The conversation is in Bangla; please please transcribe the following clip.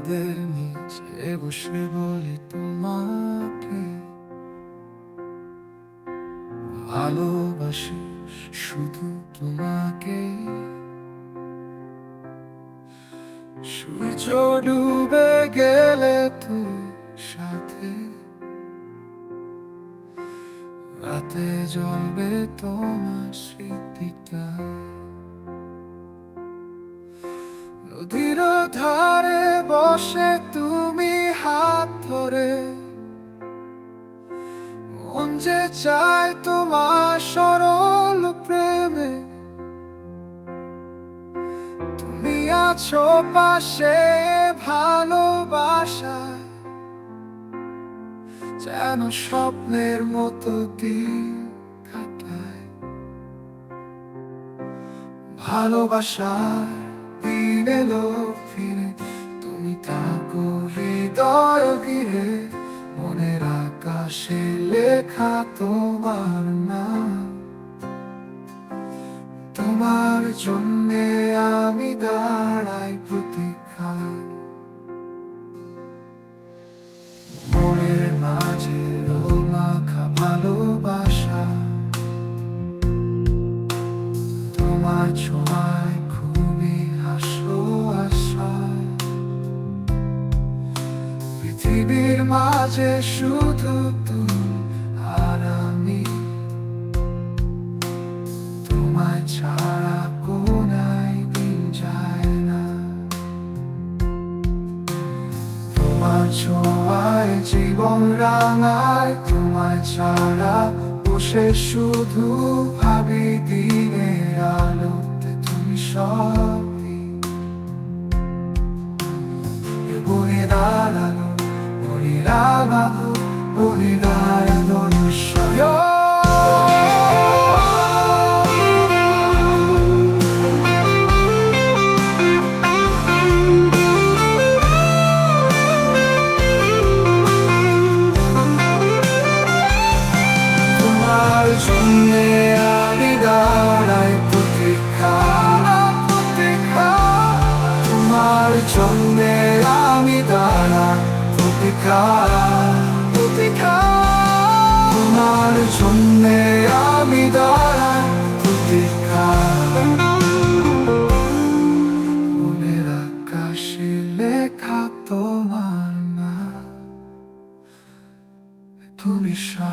ছাদের নিচে বসে বলি তোমাকে। ভালোবাসি শুধু তোমাকে। সূর্য ডুবে গেলে তুই সাথে। রাতে জ্বলবে তোমার স্মৃতিটা। নদীর ধারে বসে তুমি হাত ধরে। মন যে চায় তোমার সরল প্রেমে। তুমি আছো পাশে ভালোবাসায়। যেন স্বপ্নের মতো দিন কাটায়। ভালোবাসার দিন এলো ফিরে। তুমি থাকো হৃদয় ঘিরে মনের আকাশে লেখা তোমার নাম। তোমার জন্যে আমি দাঁড়াই প্রতীক্ষায়। মনের মাঝে মাখা ভালোবাসা। তোমার ছোঁয়ায় পৃথিবীর মাঝে শুধু তুমি আর আমি। তোমায় ছাড়া কোনায় দিন যায় না। তোমার ছোঁয়ায় জীবন রাঙায়, তোমায় ছাড়া বসে শুধু ভাবি দিনের Tava, unidade, প্রতীক্ষা তোমার জন্যে আমি দাঁড়াই প্রতীক্ষা মনের আকাশে লেখা তোমার না তুমি সা